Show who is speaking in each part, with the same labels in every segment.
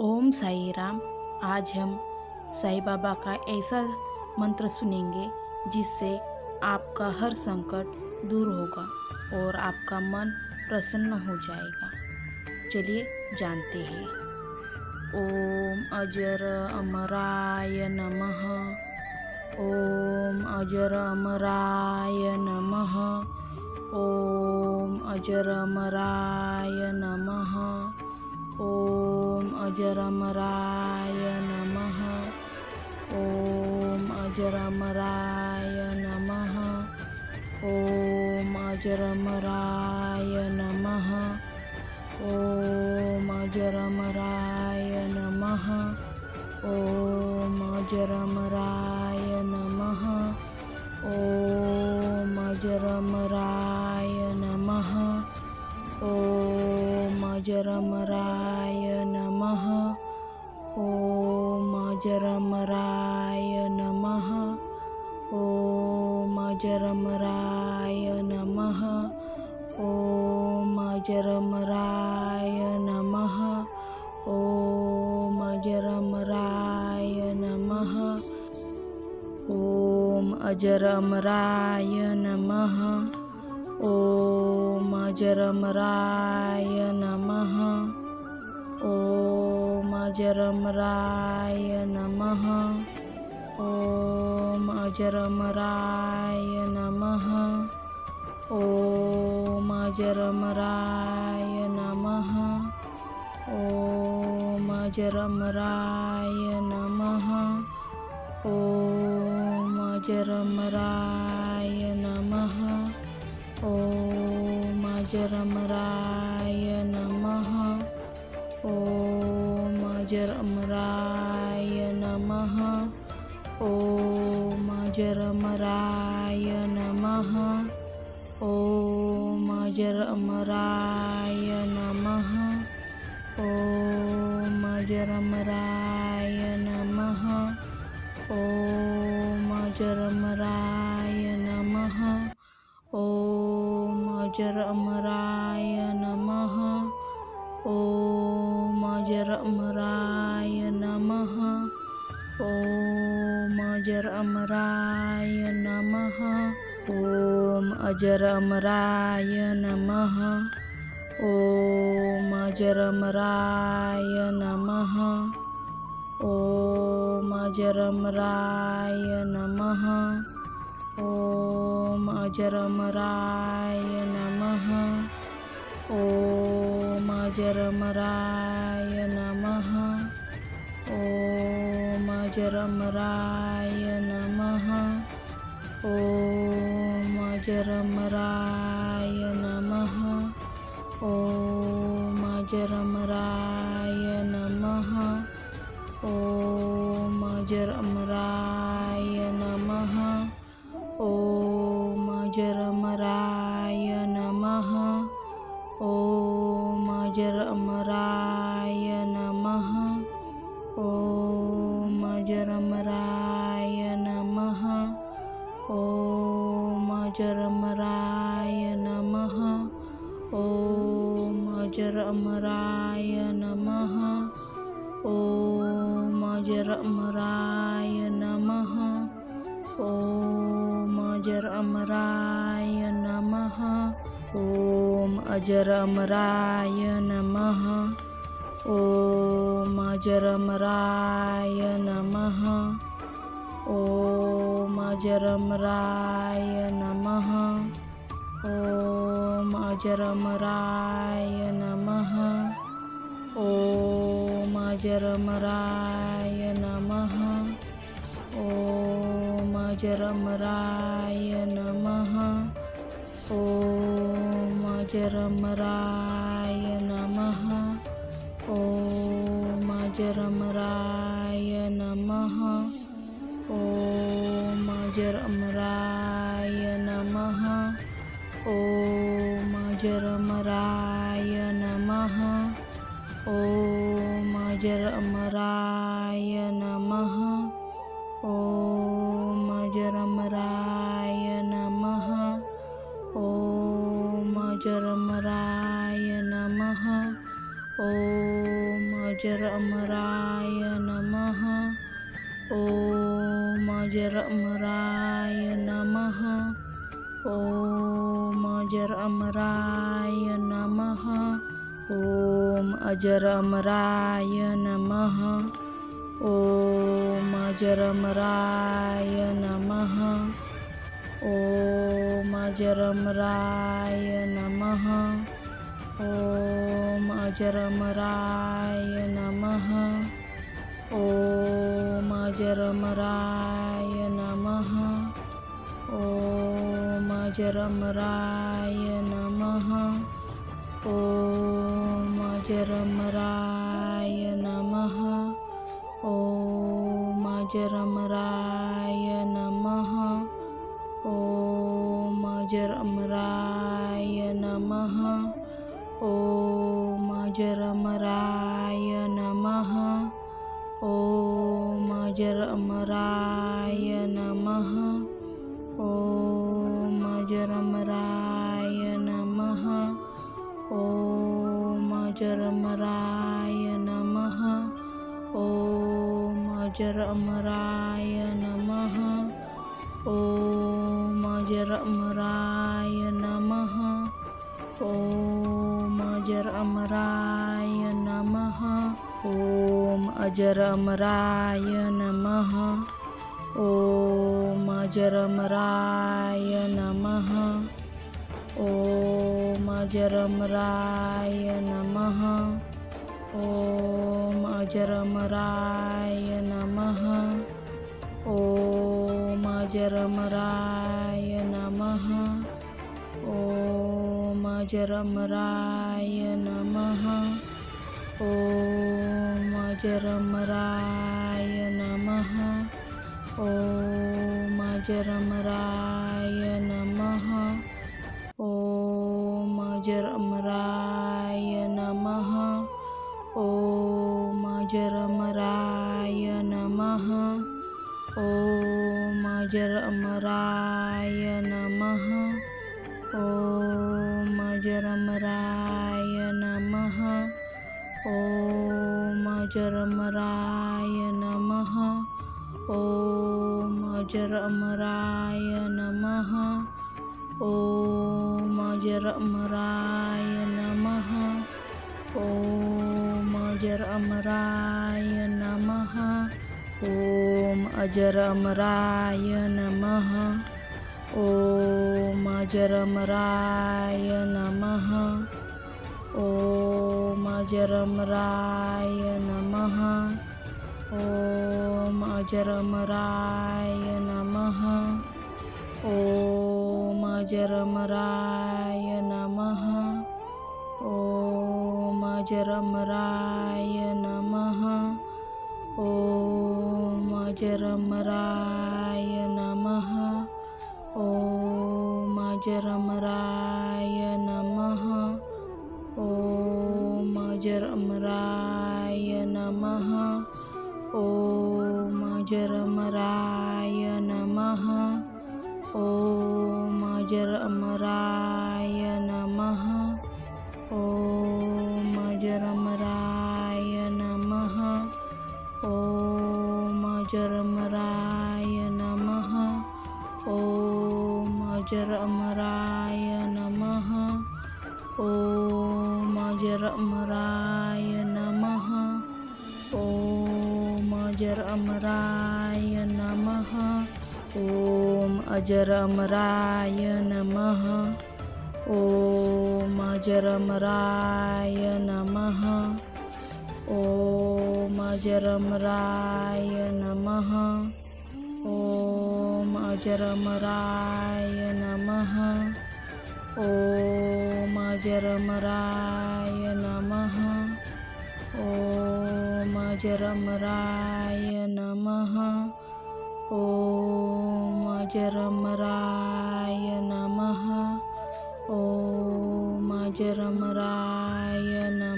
Speaker 1: ओम साई राम। आज हम साई बाबा का ऐसा मंत्र सुनेंगे, जिससे आपका हर संकट दूर होगा और आपका मन प्रसन्न हो जाएगा। चलिए जानते हैं। ओम अजर अमराय नमः। ओम अजर अमराय नमः। ओम अजर अमराय नमः। ओम अजरमराय नमः। ओम अजरमराय नमः। ओम अजरमराय नमः। ओम अजरमराय नमः। ओम अजरमराय अजरमराय नमः। ओम अजरमराय नमः। ओम अजरमराय नमः। ओम अजरमराय नमः। ओम अजरमराय नमः। ओम अजरमराय नमः। ओम अजरमराय नमः। ओम अजरमराय नमः। ओम अजरमराय नमः। ओम अजरमराय नमः। ओम अजरमराय नमः। ओम अजरमराय ओम अजरमराय नमः। ओम अजरमराय नमः। ओम अजरमराय नमः। ओम अजरमराय नमः। ओम अजरमराय नमः। ओम अजरमराय अजर अमराय नमः। ओम अजर अमराय नमः। ओम अजर अमराय नमः। ओम अजर अमराय नमः। ओम अजर अमराय नमः। ओम अजर अमराय नमः। ओम अजरमराय नमः। ॐ अजरमराय नमः। ॐ अजरमराय नमः। ॐ अजरमराय अजरमराय नमः। ओम अजरमराय नमः। ओम अजरमराय नमः। ओम अजरमराय नमः। ओम अजरमराय नमः। ओम अजरमराय नमः। ओम अजरमराय नमः। ओम अजरमराय नमः। ओम अजरमराय नमः। ओम अजरमराय नमः। ओम अजरमराय जरमराय नमः ॐ जरमराय नम ॐ जरमराय नमः नम जरमराय नमः ॐ नम नमः ॐ जरमराय नमः ओम अजरमराय नम। ओम अजरमराय नम। ओम अजरमराय नम। ओम अजरमराय नम। ओम अजरमराय नम। ओम अजरमराय नम। ओम अजरमराय नमः। ॐ अजरमराय नमः। ॐ अजरमराय नमः। ॐ अजरमराय नमः। ॐ अजरमराय नमः। अमराय नमः। ॐ अजर अमराय नमः। ॐ अजर अमराय नमः। ॐ अजर अमराय नमः। ॐ अजर अमराय नमः। ॐ अजर अमराय नमः। ॐ अजरमराय नमः। ॐ अजरमराय नम। ॐ अजरमराय नम। ॐ अजरमराय नमः। ॐ अजरमराय नमः। ॐ अजरमराय नमः। ॐ अजरमराय नमः ॐ अजरमराय नमः ॐ अजरमराय नमः ॐ अजरमराय नमः ॐ अजरमराय नमः ॐ अजरमराय ॐ अजरमराय नमः। ॐ अजरमराय नम। ॐ अजरमराय नम। ॐ अजरमराय नम। ॐ अजरमराय नम। ॐ अजरमराय नम। ओ अजरमराय नमः। ॐ अजरमराय नमः। ॐ अजरमराय नमः। ॐ अजरमराय नमः। ॐ अजरमराय अजरमराय नमः। अजर अमराय नम। ॐ अजर अमराय नम अजरमराय अजर अमराय नम नमः। अजर अमराय नमः। ॐ अजरमराय नमः। अजरम राय नम। ओम अजरम राय नम। अजरमराय अजरम राय नम। नमः। अजरम राय नम।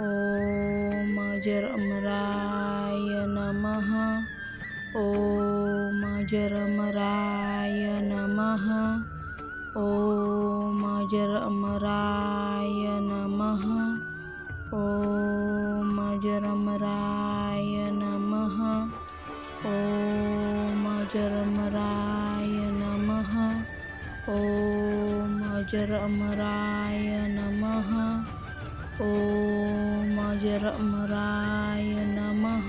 Speaker 1: ॐ जरमराय नमः। ॐ जरमराय नमः। ॐ जरमराय नमः। ॐ जरमराय नमः। ॐ जरमराय नमः। ॐ जरमराय अमराय नमः।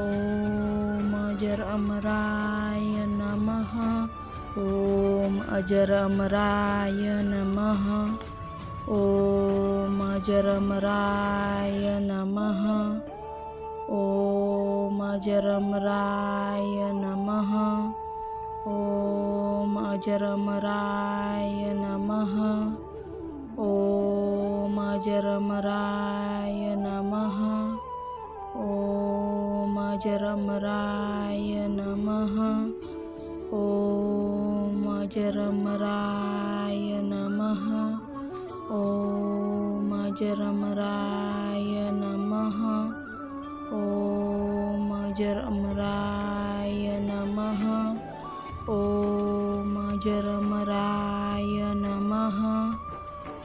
Speaker 1: ॐ अजर अमराय नमः। ॐ अजर अमराय नमः। ॐ अजर अमराय नमः। ॐ अजर अमराय नमः। ॐ अजरमराय नमः। ॐ अजरमराय नमः। ॐ अजरमराय नमः। ॐ अजरमराय नमः। ॐ अजरमराय नमः। ॐ अजरमराय नमः। ॐ अजरमराय नमः।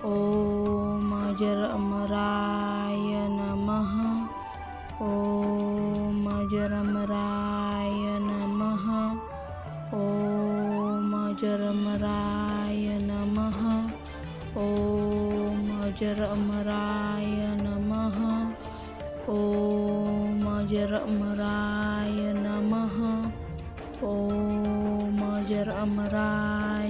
Speaker 1: ॐ अजर अमराय नमः। ॐ अजर अमराय नमः। ॐ अजर अमराय नमः। ॐ अजर अमराय